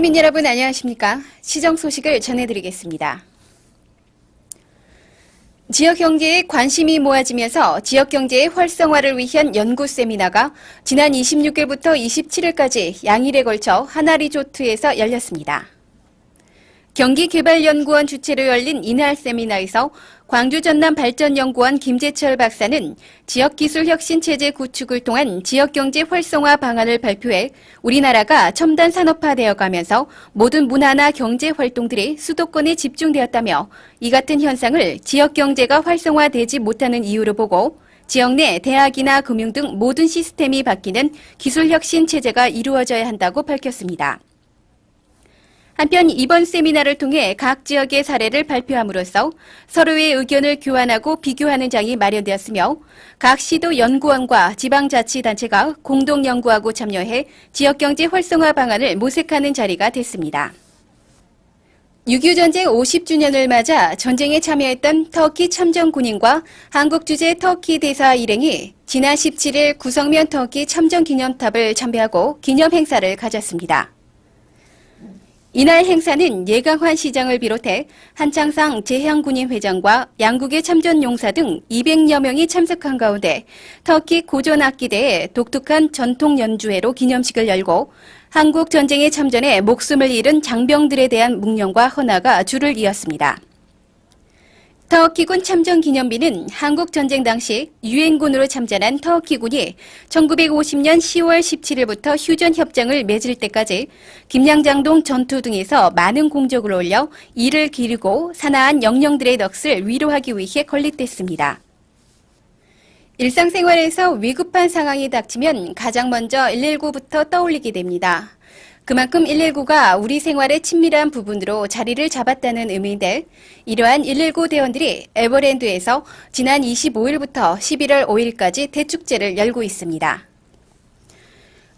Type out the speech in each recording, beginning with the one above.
시민 여러분 안녕하십니까? 시정 소식을 전해드리겠습니다. 지역 경제에 관심이 모아지면서 지역 경제의 활성화를 위한 연구 세미나가 지난 26일부터 27일까지 양일에 걸쳐 하나리조트에서 열렸습니다. 경기개발연구원 주최로 열린 이날 세미나에서 광주 전남 발전연구원 김재철 박사는 지역기술혁신체제 구축을 통한 지역경제 활성화 방안을 발표해 우리나라가 첨단 산업화되어 가면서 모든 문화나 경제 활동들이 수도권에 집중되었다며 이 같은 현상을 지역경제가 활성화되지 못하는 이유로 보고 지역 내 대학이나 금융 등 모든 시스템이 바뀌는 기술혁신 체제가 이루어져야 한다고 밝혔습니다. 한편 이번 세미나를 통해 각 지역의 사례를 발표함으로써 서로의 의견을 교환하고 비교하는 장이 마련되었으며 각 시도 연구원과 지방자치단체가 공동 연구하고 참여해 지역경제 활성화 방안을 모색하는 자리가 됐습니다. 6.25 전쟁 50주년을 맞아 전쟁에 참여했던 터키 참전 군인과 한국 주재 터키 대사 일행이 지난 17일 구성면 터키 참전 기념탑을 참배하고 기념 행사를 가졌습니다. 이날 행사는 예강환 시장을 비롯해 한창상 재향군인 회장과 양국의 참전 용사 등 200여 명이 참석한 가운데 터키 고전 악기대의 독특한 전통 연주회로 기념식을 열고 한국 전쟁에 참전해 목숨을 잃은 장병들에 대한 묵념과 헌화가 줄을 이었습니다. 터키군 참전 기념비는 한국 전쟁 당시 유엔군으로 참전한 터키군이 1950년 10월 17일부터 휴전 협정을 맺을 때까지 김양장동 전투 등에서 많은 공적을 올려 이를 기르고 사나한 영령들의 넋을 위로하기 위해 건립됐습니다. 일상생활에서 위급한 상황이 닥치면 가장 먼저 119부터 떠올리게 됩니다. 그만큼 119가 우리 생활의 친밀한 부분으로 자리를 잡았다는 의미인데 이러한 119 대원들이 에버랜드에서 지난 25일부터 11월 5일까지 대축제를 열고 있습니다.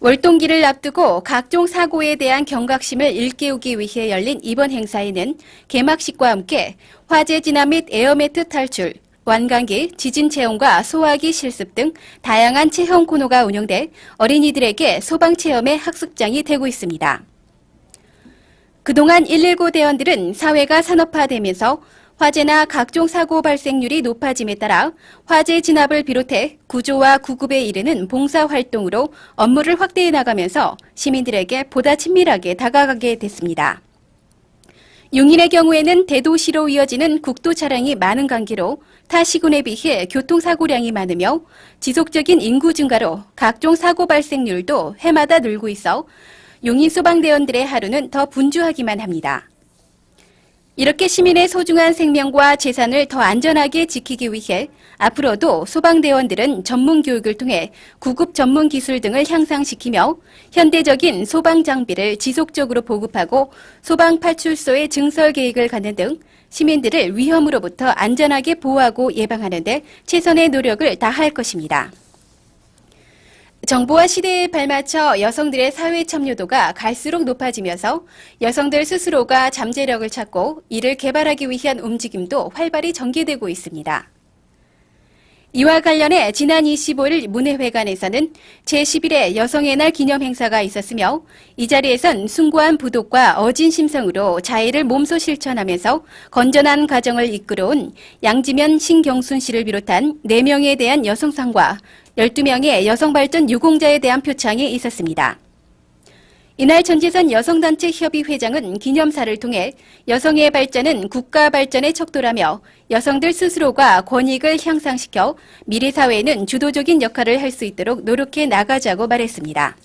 월동기를 앞두고 각종 사고에 대한 경각심을 일깨우기 위해 열린 이번 행사에는 개막식과 함께 화재 진화 및 에어매트 탈출, 완강기, 지진 체험과 소화기 실습 등 다양한 체험 코너가 운영돼 어린이들에게 소방 체험의 학습장이 되고 있습니다. 그동안 119 대원들은 사회가 산업화되면서 화재나 각종 사고 발생률이 높아짐에 따라 화재 진압을 비롯해 구조와 구급에 이르는 봉사 활동으로 업무를 확대해 나가면서 시민들에게 보다 친밀하게 다가가게 됐습니다. 용인의 경우에는 대도시로 이어지는 국도 차량이 많은 관계로 타 시군에 비해 교통사고량이 많으며 지속적인 인구 증가로 각종 사고 발생률도 해마다 늘고 있어 용인 소방대원들의 하루는 더 분주하기만 합니다. 이렇게 시민의 소중한 생명과 재산을 더 안전하게 지키기 위해 앞으로도 소방대원들은 전문 교육을 통해 구급 전문 기술 등을 향상시키며 현대적인 소방 장비를 지속적으로 보급하고 소방 파출소의 증설 계획을 갖는 등 시민들을 위험으로부터 안전하게 보호하고 예방하는 데 최선의 노력을 다할 것입니다. 정부와 시대에 발맞춰 여성들의 사회 참여도가 갈수록 높아지면서 여성들 스스로가 잠재력을 찾고 이를 개발하기 위한 움직임도 활발히 전개되고 있습니다. 이와 관련해 지난 25일 문회회관에서는 제11회 여성의 날 기념 행사가 있었으며 이 자리에선 숭고한 부독과 어진 심성으로 자해를 몸소 실천하면서 건전한 가정을 이끌어온 양지면 신경순 씨를 비롯한 4명에 대한 여성상과 12명의 여성발전 유공자에 대한 표창이 있었습니다. 이날 전재선 여성단체 협의 회장은 기념사를 통해 여성의 발전은 국가 발전의 척도라며 여성들 스스로가 권익을 향상시켜 미래 사회에는 주도적인 역할을 할 수 있도록 노력해 나가자고 말했습니다.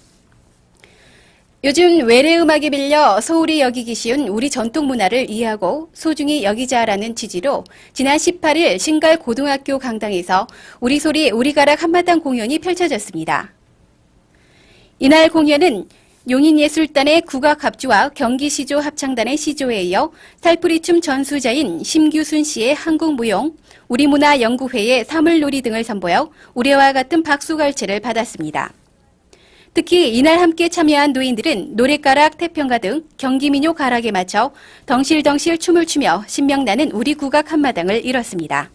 요즘 외래 음악에 빌려 소홀히 여기기 쉬운 우리 전통 문화를 이해하고 소중히 여기자라는 취지로 지난 18일 신갈 고등학교 강당에서 우리 소리 우리 가락 한마당 공연이 펼쳐졌습니다. 이날 공연은 용인예술단의 국악합주와 경기시조 합창단의 시조에 이어 살풀이춤 전수자인 심규순 씨의 한국무용, 우리문화연구회의 사물놀이 등을 선보여 우리와 같은 박수갈채를 받았습니다. 특히 이날 함께 참여한 노인들은 노래가락, 태평가 등 경기민요 가락에 맞춰 덩실덩실 춤을 추며 신명나는 우리 국악 한마당을 이뤘습니다.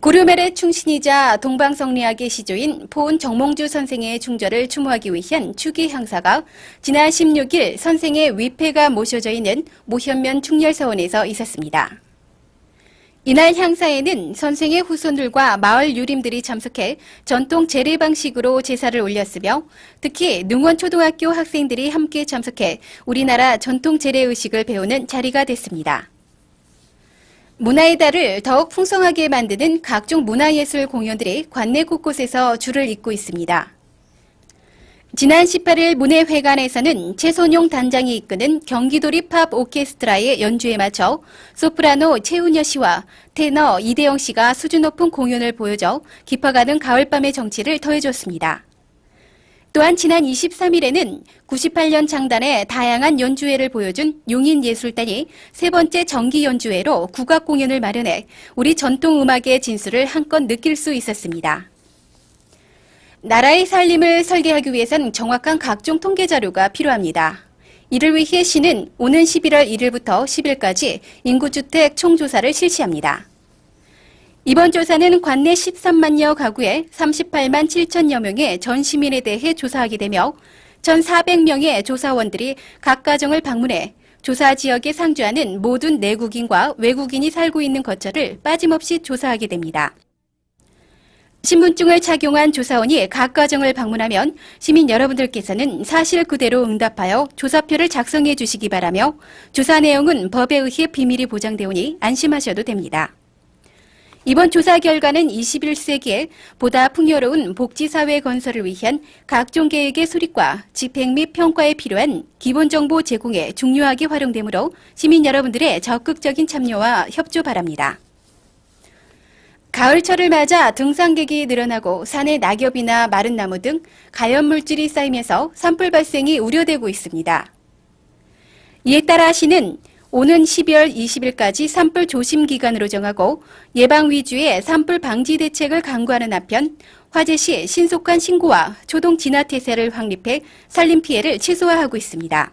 고려멜의 충신이자 동방성리학의 시조인 포은 정몽주 선생의 중절을 추모하기 위한 추기 행사가 지난 16일 선생의 위패가 모셔져 있는 모현면 충렬서원에서 있었습니다. 이날 향사에는 선생의 후손들과 마을 유림들이 참석해 전통 제례 방식으로 제사를 올렸으며 특히 능원초등학교 학생들이 함께 참석해 우리나라 전통 제례 의식을 배우는 자리가 됐습니다. 문화의 달을 더욱 풍성하게 만드는 각종 문화예술 공연들이 관내 곳곳에서 줄을 잇고 있습니다. 지난 18일 문예회관에서는 최선용 단장이 이끄는 경기도립 팝 오케스트라의 연주에 맞춰 소프라노 최은여 씨와 테너 이대영 씨가 수준 높은 공연을 보여줘 깊어가는 가을밤의 정치를 더해줬습니다. 또한 지난 23일에는 98년 창단의 다양한 연주회를 보여준 용인예술단이 세 번째 정기 연주회로 국악 공연을 마련해 우리 전통 음악의 진수를 한껏 느낄 수 있었습니다. 나라의 살림을 설계하기 위해선 정확한 각종 통계 자료가 필요합니다. 이를 위해 시는 오는 11월 1일부터 10일까지 인구주택 총조사를 실시합니다. 이번 조사는 관내 13만여 가구에 38만 7천여 명의 전 시민에 대해 조사하게 되며 1,400명의 조사원들이 각 가정을 방문해 조사 지역에 상주하는 모든 내국인과 외국인이 살고 있는 거처를 빠짐없이 조사하게 됩니다. 신분증을 착용한 조사원이 각 가정을 방문하면 시민 여러분들께서는 사실 그대로 응답하여 조사표를 작성해 주시기 바라며 조사 내용은 법에 의해 비밀이 보장되오니 안심하셔도 됩니다. 이번 조사 결과는 21세기에 보다 풍요로운 복지사회 건설을 위한 각종 계획의 수립과 집행 및 평가에 필요한 기본 정보 제공에 중요하게 활용되므로 시민 여러분들의 적극적인 참여와 협조 바랍니다. 가을철을 맞아 등산객이 늘어나고 산에 낙엽이나 마른 나무 등 가연 물질이 쌓이면서 산불 발생이 우려되고 있습니다. 이에 따라 시는 오는 12월 20일까지 산불 조심 기간으로 정하고 예방 위주의 산불 방지 대책을 강구하는 한편 화재 시 신속한 신고와 초동 진화 태세를 확립해 산림 피해를 최소화하고 있습니다.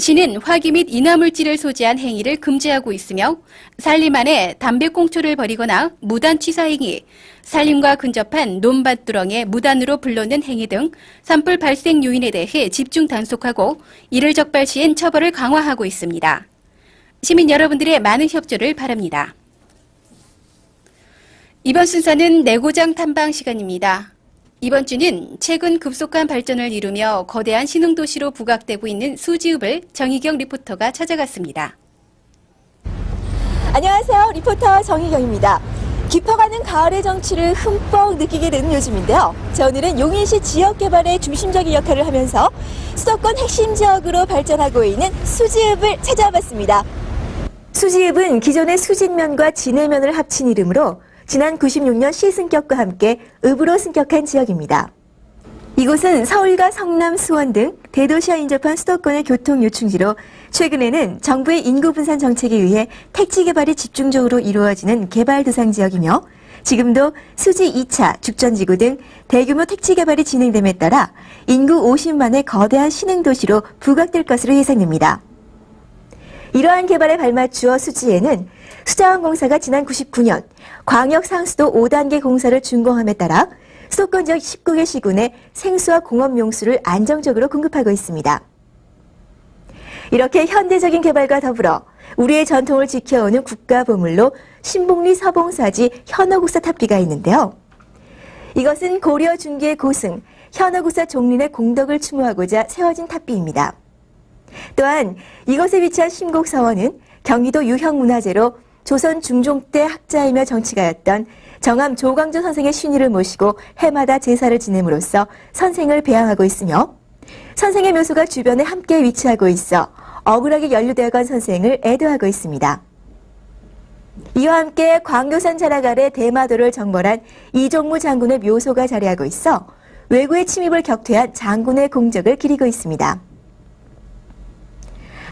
시는 화기 및 인화물질을 소지한 행위를 금지하고 있으며 산림 안에 담배꽁초를 버리거나 무단 취사 행위, 산림과 근접한 논밭두렁에 무단으로 불러는 행위 등 산불 발생 요인에 대해 집중 단속하고 이를 적발 시엔 처벌을 강화하고 있습니다. 시민 여러분들의 많은 협조를 바랍니다. 이번 순서는 내고장 탐방 시간입니다. 이번 주는 최근 급속한 발전을 이루며 거대한 신흥도시로 부각되고 있는 수지읍을 정희경 리포터가 찾아갔습니다. 안녕하세요. 리포터 정희경입니다. 깊어가는 가을의 정취를 흠뻑 느끼게 되는 요즘인데요. 자, 오늘은 용인시 지역 개발의 중심적인 역할을 하면서 수도권 핵심 지역으로 발전하고 있는 수지읍을 찾아봤습니다. 수지읍은 기존의 수직면과 진해면을 합친 이름으로 지난 96년 시 승격과 함께 읍으로 승격한 지역입니다. 이곳은 서울과 성남, 수원 등 대도시와 인접한 수도권의 교통 요충지로 최근에는 정부의 인구 분산 정책에 의해 택지 개발이 집중적으로 이루어지는 개발 대상 지역이며 지금도 수지 2차, 죽전지구 등 대규모 택지 개발이 진행됨에 따라 인구 50만의 거대한 신흥 도시로 부각될 것으로 예상됩니다. 이러한 개발에 발맞추어 수지에는 수자원공사가 지난 99년 광역 상수도 5단계 공사를 준공함에 따라 수도권 지역 19개 시군에 생수와 공업 용수를 안정적으로 공급하고 있습니다. 이렇게 현대적인 개발과 더불어 우리의 전통을 지켜오는 국가 보물로 신봉리 서봉사지 현어국사 탑기가 있는데요. 이것은 고려 중기의 고승 현어국사 종린의 공덕을 추모하고자 세워진 탑비입니다. 또한 이곳에 위치한 심곡서원은 경기도 유형문화재로 조선 중종 때 학자이며 정치가였던 정암 조광조 선생의 신의를 모시고 해마다 제사를 지냄으로써 선생을 배양하고 있으며 선생의 묘소가 주변에 함께 위치하고 있어 억울하게 연루되어간 선생을 애도하고 있습니다. 이와 함께 광교산 자락 아래 대마도를 정벌한 이종무 장군의 묘소가 자리하고 있어 외구의 침입을 격퇴한 장군의 공적을 기리고 있습니다.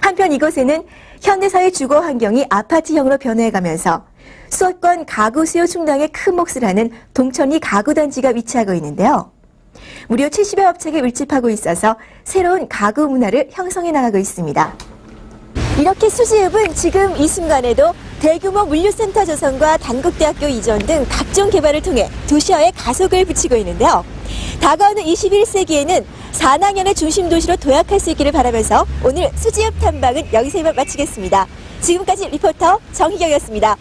한편 이곳에는 현대사의 주거 환경이 아파트형으로 변해가면서 수도권 가구 수요 충당에 큰 몫을 하는 동천리 가구단지가 위치하고 있는데요. 무려 70여 업체가 밀집하고 있어서 새로운 가구 문화를 형성해 나가고 있습니다. 이렇게 수지읍은 지금 이 순간에도 대규모 물류센터 조성과 단국대학교 이전 등 각종 개발을 통해 도시화에 가속을 붙이고 있는데요. 다가오는 21세기에는 산악연의 중심 도시로 도약할 수 있기를 바라면서 오늘 수지읍 탐방은 여기서 이만 마치겠습니다. 지금까지 리포터 정희경이었습니다.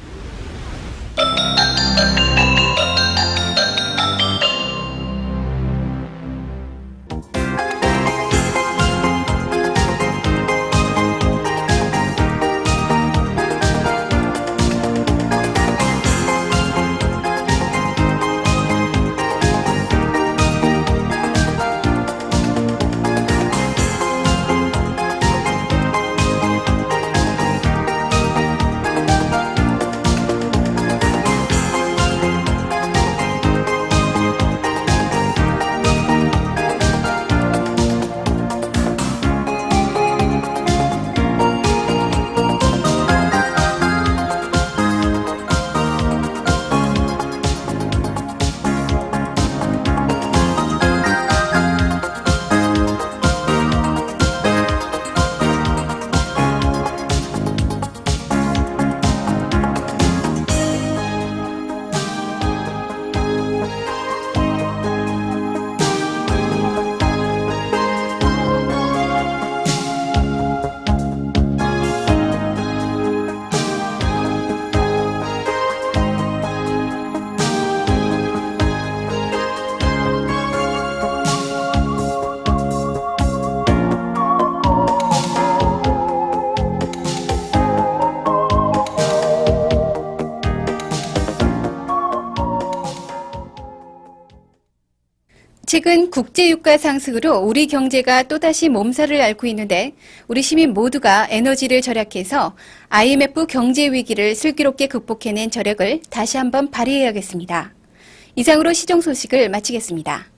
최근 국제유가 상승으로 우리 경제가 또다시 몸살을 앓고 있는데 우리 시민 모두가 에너지를 절약해서 IMF 경제 위기를 슬기롭게 극복해낸 저력을 다시 한번 발휘해야겠습니다. 이상으로 시정 소식을 마치겠습니다.